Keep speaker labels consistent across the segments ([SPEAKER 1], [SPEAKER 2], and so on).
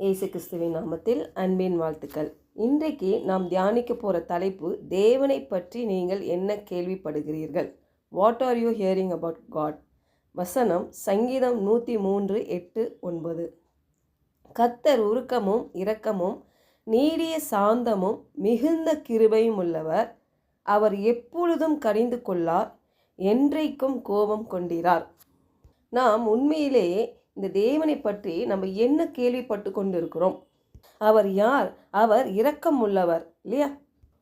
[SPEAKER 1] இயேசு கிறிஸ்துவின் நாமத்தில் அன்பின் வாழ்த்துக்கள். இன்றைக்கு நாம் தியானிக்க போகிற தலைப்பு தேவனை பற்றி நீங்கள் என்ன கேள்விப்படுகிறீர்கள்? What are you hearing about God வசனம் சங்கீதம் நூற்றி மூன்று எட்டு ஒன்பது. கத்தர் உருக்கமும் இரக்கமும் நீடிய சாந்தமும் மிகுந்த கிருபையும் உள்ளவர். அவர் எப்பொழுதும் கடிந்து கொள்ளார் என்றைக்கும் கோபம் கொண்டிரார். நாம் உண்மையிலேயே இந்த தேவனை பற்றி நம்ம என்ன கேள்விப்பட்டு கொண்டிருக்கிறோம்? அவர் யார்? அவர் இரக்கம் உள்ளவர் இல்லையா?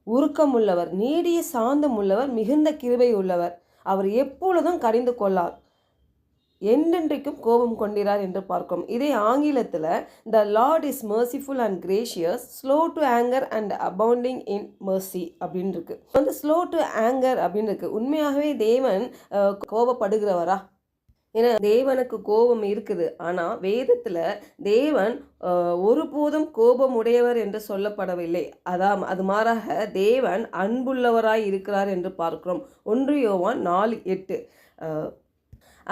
[SPEAKER 1] உருக்கம் உள்ளவர் நீடிய சாந்தம் உள்ளவர் மிகுந்த கிருபை உள்ளவர். அவர் எப்பொழுதும் கடிந்து கொள்ளார். என்றென்றைக்கும் கோபம் கொண்டிறார் என்று பார்க்கும் இதே ஆங்கிலத்தில் the Lord is merciful and gracious slow to anger and abounding in mercy அப்படின்னு இருக்கு. வந்து ஸ்லோ டு ஆங்கர் அப்படின்னு இருக்கு. உண்மையாகவே தேவன் கோபப்படுகிறவரா? ஏன்னா தேவனுக்கு கோபம் இருக்குது. ஆனால் வேதத்தில் தேவன் ஒருபோதும் கோபம் உடையவர் என்று சொல்லப்படவில்லை. அதாம் அது மாறாக தேவன் அன்புள்ளவராய் இருக்கிறார் என்று பார்க்கிறோம். ஒன்று யோவான் நாலு எட்டு.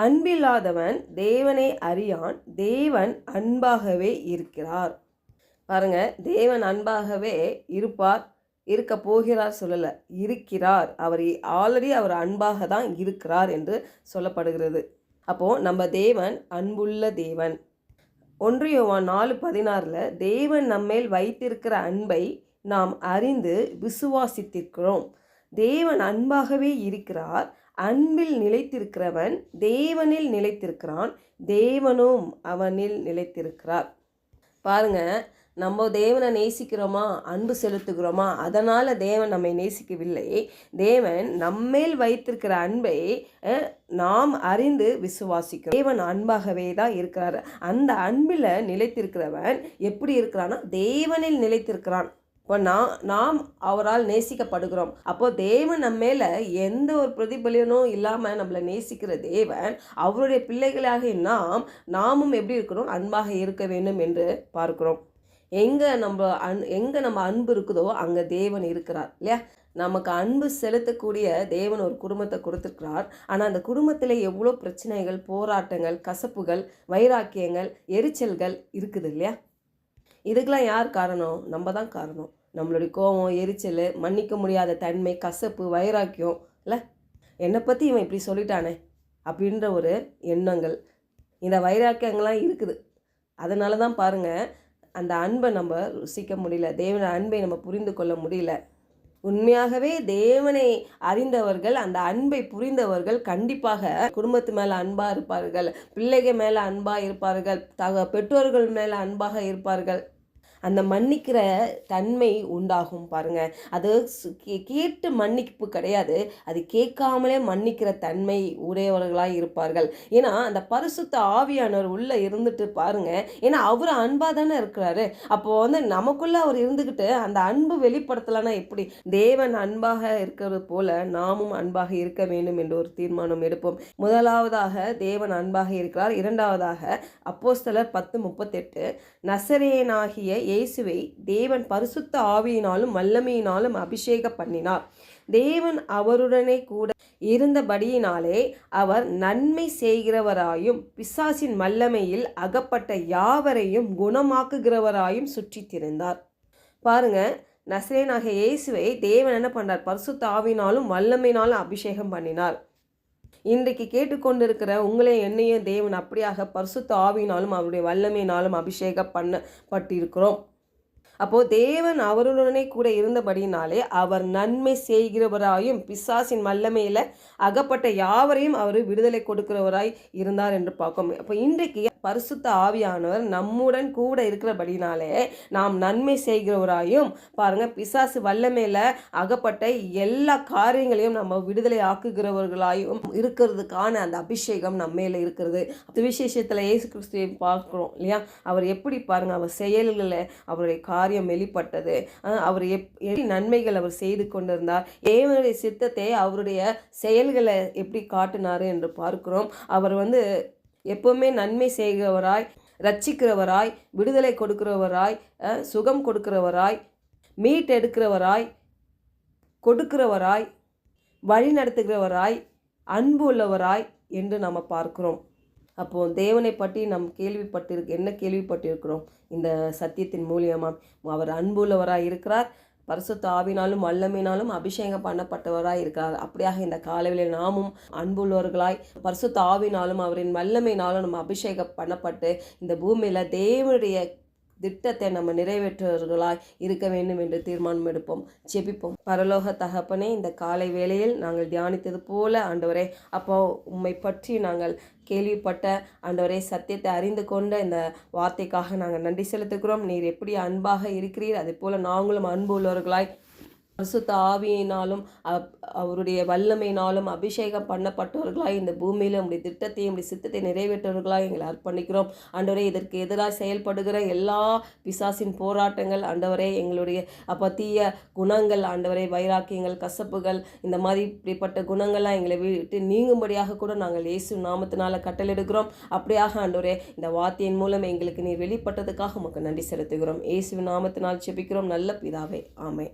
[SPEAKER 1] அன்பில்லாதவன் தேவனை அறியான் தேவன் அன்பாகவே இருக்கிறார். பாருங்க தேவன் அன்பாகவே இருப்பார் இருக்க போகிறார் சொல்லலை இருக்கிறார். அவர் ஆல்ரெடி அவர் அன்பாக தான் இருக்கிறார் என்று சொல்லப்படுகிறது. அப்போது நம்ம தேவன் அன்புள்ள தேவன். ஒன்று யோவான் நாலு பதினாறில் தேவன் நம்மேல் வைத்திருக்கிற அன்பை நாம் அறிந்து விசுவாசித்திருக்கிறோம். தேவன் அன்பாகவே இருக்கிறார். அன்பில் நிலைத்திருக்கிறவன் தேவனில் நிலைத்திருக்கிறான். தேவனும் அவனில் நிலைத்திருக்கிறார். பாருங்க நம்ம தேவனை நேசிக்கிறோமா? அன்பு செலுத்துகிறோமா? அதனால் தேவன் நம்மை நேசிக்கவில்லை. தேவன் நம்மேல் வைத்திருக்கிற அன்பை நாம் அறிந்து விசுவாசிக்கிறோம். தேவன் அன்பாகவே தான் இருக்கிறார். அந்த அன்பில் நிலைத்திருக்கிறவன் எப்படி இருக்கிறான்னா தேவனில் நிலைத்திருக்கிறான். இப்போ நான் நாம் அவரால் நேசிக்கப்படுகிறோம். அப்போ தேவன் நம்ம மேலே எந்த ஒரு பிரதிபலனும் இல்லாமல் நம்மளை நேசிக்கிற தேவன் அவருடைய பிள்ளைகளாக நாம் நாமும் எப்படி இருக்கணும் அன்பாக இருக்க வேண்டும் என்று பார்க்கிறோம். எங்கே நம்ம அன் எங்கே நம்ம அன்பு இருக்குதோ அங்கே தேவன் இருக்கிறார் இல்லையா? நமக்கு அன்பு செலுத்தக்கூடிய தேவன் ஒரு குடும்பத்தை கொடுத்துருக்கிறார். ஆனால் அந்த குடும்பத்தில் எவ்வளோ பிரச்சனைகள் போராட்டங்கள் கசப்புகள் வைராக்கியங்கள் எரிச்சல்கள் இருக்குது இல்லையா? இதுக்கெல்லாம் யார் காரணம்? நம்ம தான் காரணம். நம்மளுடைய கோபம் எரிச்சல் மன்னிக்க முடியாத தன்மை கசப்பு வைராக்கியம் இல்லை? என்னை பற்றி இவன் இப்படி சொல்லிட்டானே அப்படின்ற ஒரு எண்ணங்கள். இந்த வைராக்கியங்கள்லாம் இருக்குது. அதனால தான் பாருங்கள் அந்த அன்பை நம்ம ருசிக்க முடியல தேவன அன்பை நம்ம புரிந்து கொள்ள முடியல. உண்மையாகவே தேவனை அறிந்தவர்கள் அந்த அன்பை புரிந்தவர்கள் கண்டிப்பாக குடும்பத்து மேலே அன்பாக இருப்பார்கள் பிள்ளைகள் மேலே அன்பாக இருப்பார்கள் தக பெற்றோர்கள் மேலே அன்பாக இருப்பார்கள். அந்த மன்னிக்கிற தன்மை உண்டாகும் பாருங்க. அது சு- கே- கேட்டு மன்னிப்பு கிடையாது. அது கேட்காமலே மன்னிக்கிற தன்மை உடையவர்களாக இருப்பார்கள். ஏன்னா அந்த பரிசுத்த ஆவியானவர் உள்ளே இருந்துட்டு பாருங்க. ஏன்னா அவர் அன்பாக தானே இருக்கிறாரு. அப்போ வந்து நமக்குள்ளே அவர் இருந்துக்கிட்டு அந்த அன்பு வெளிப்படுத்தலைன்னா எப்படி? தேவன் அன்பாக இருக்கிறது போல நாமும் அன்பாக இருக்க வேண்டும் என்று ஒரு தீர்மானம் எடுப்போம். முதலாவதாக தேவன் அன்பாக இருக்கிறார். இரண்டாவதாக அப்போஸ்தலர் பத்து முப்பத்தெட்டு நசரேனாகிய இயேசுவை தேவன் பரிசுத்த ஆவியினாலும் வல்லமையினாலும் அபிஷேகம் பண்ணினார். தேவன் அவருடனே கூட இருந்தபடியினாலே அவர் நன்மை செய்கிறவராயும் பிசாசின் வல்லமையில் அகப்பட்ட யாவரையும் குணமாக்குகிறவராயும் சுற்றித்திருந்தார். பாருங்க நசரேனாக இயேசுவை தேவன் என்ன பண்ணார்? பரிசுத்த ஆவினாலும் வல்லமையினாலும் அபிஷேகம் பண்ணினார். இன்றைக்கு கேட்டுக்கொண்டிருக்கிற உங்களை என்னையும் தேவன் அப்படியாக பரிசுத்த ஆவினாலும் அவருடைய வல்லமையினாலும் அபிஷேகம் பண்ணப்பட்டிருக்கிறோம் அப்போது தேவன் அவருடனே கூட இருந்தபடினாலே அவர் நன்மை செய்கிறவராயும் பிசாசின் வல்லமையில் அகப்பட்ட யாவரையும் அவர் விடுதலை கொடுக்கிறவராய் இருந்தார் என்று பார்க்கும். அப்போ இன்றைக்கு பரிசுத்த ஆவியானவர் நம்முடன் கூட இருக்கிறபடினாலே நாம் நன்மை செய்கிறவராயும் பாருங்கள் பிசாசு வல்லமையில் அகப்பட்ட எல்லா காரியங்களையும் நம்ம விடுதலை ஆக்குகிறவர்களாயும் இருக்கிறதுக்கான அந்த அபிஷேகம் நம்ம மேலே இருக்கிறது. விசேஷத்தில் இயேசு கிறிஸ்துவை பார்க்குறோம் இல்லையா? அவர் எப்படி பாருங்கள் அவர் செயல்களை அவருடைய காரியம் வெளிப்பட்டது. அவர் எப் எப்படி நன்மைகள் அவர் செய்து கொண்டிருந்தார். ஏவனுடைய சித்தத்தை அவருடைய செயல்களை எப்படி காட்டினார் என்று பார்க்கிறோம். அவர் வந்து எப்பவுமே நன்மை செய்கிறவராய் ரட்சிக்கிறவராய் விடுதலை கொடுக்கிறவராய் சுகம் கொடுக்கிறவராய் மீட் எடுக்கிறவராய் கொடுக்கிறவராய் வழி நடத்துகிறவராய் அன்பு உள்ளவராய் என்று நாம் பார்க்கிறோம். அப்போது தேவனை பற்றி நம் கேள்விப்பட்டிருக்கு என்ன கேள்விப்பட்டிருக்கிறோம்? இந்த சத்தியத்தின் மூலியமாக அவர் அன்புள்ளவராக இருக்கிறார் பரிசுத்த ஆவினாலும் வல்லமையினாலும் அபிஷேகம் பண்ணப்பட்டவராய் இருக்கிறார். அப்படியாக இந்த காலவில் நாமும் அன்புள்ளவர்களாய் பரிசுத்த ஆவினாலும் அவரின் வல்லமையினாலும் நம்ம அபிஷேகம் பண்ணப்பட்டு இந்த பூமியில் தேவனுடைய திட்டத்தை நம்ம நிறைவேற்றுவர்களாய் இருக்க வேண்டும் என்று தீர்மானம் எடுப்போம் ஜெபிப்போம். பரலோக தகப்பனே இந்த காலை வேளையில் நாங்கள் தியானித்தது போல ஆண்டவரே அப்போ உம்மை பற்றி நாங்கள் கேள்விப்பட்ட ஆண்டவரே சத்தியத்தை அறிந்து கொண்ட இந்த வார்த்தைக்காக நாங்கள் நன்றி செலுத்துகிறோம். நீர் எப்படி அன்பாக இருக்கிறீர் அதே போல் நாங்களும் அன்பு உள்ளவர்களாய் பரிசுத்த ஆவியினாலும் அப்- அவருடைய வல்லமையினாலும் அபிஷேகம் பண்ணப்பட்டவர்களாய் இந்த பூமியில் உடைய திட்டத்தையும் உடைய சித்தத்தை நிறைவேற்றவர்களாக எங்களை அர்ப்பணிக்கிறோம். ஆண்டவரே இதற்கு எதிராக செயல்படுகிற எல்லா பிசாசின் போராட்டங்கள் ஆண்டவரே எங்களுடைய அப்பத்திய குணங்கள் ஆண்டவரே வைராக்கியங்கள் கசப்புகள் இந்த மாதிரி இப்படிப்பட்ட குணங்கள்லாம் எங்களை விட்டு நீங்கும்படியாக கூட நாங்கள் இயேசு நாமத்தினால கட்டளெடுக்கிறோம் அப்படியாக ஆண்டவரே இந்த வார்த்தையின் மூலம் எங்களுக்கு நீர் வெளிப்பட்டதுக்காக உமக்கு நன்றி செலுத்துகிறோம். இயேசு நாமத்தினால் செபிக்கிறோம் நல்ல பிதாவே ஆமை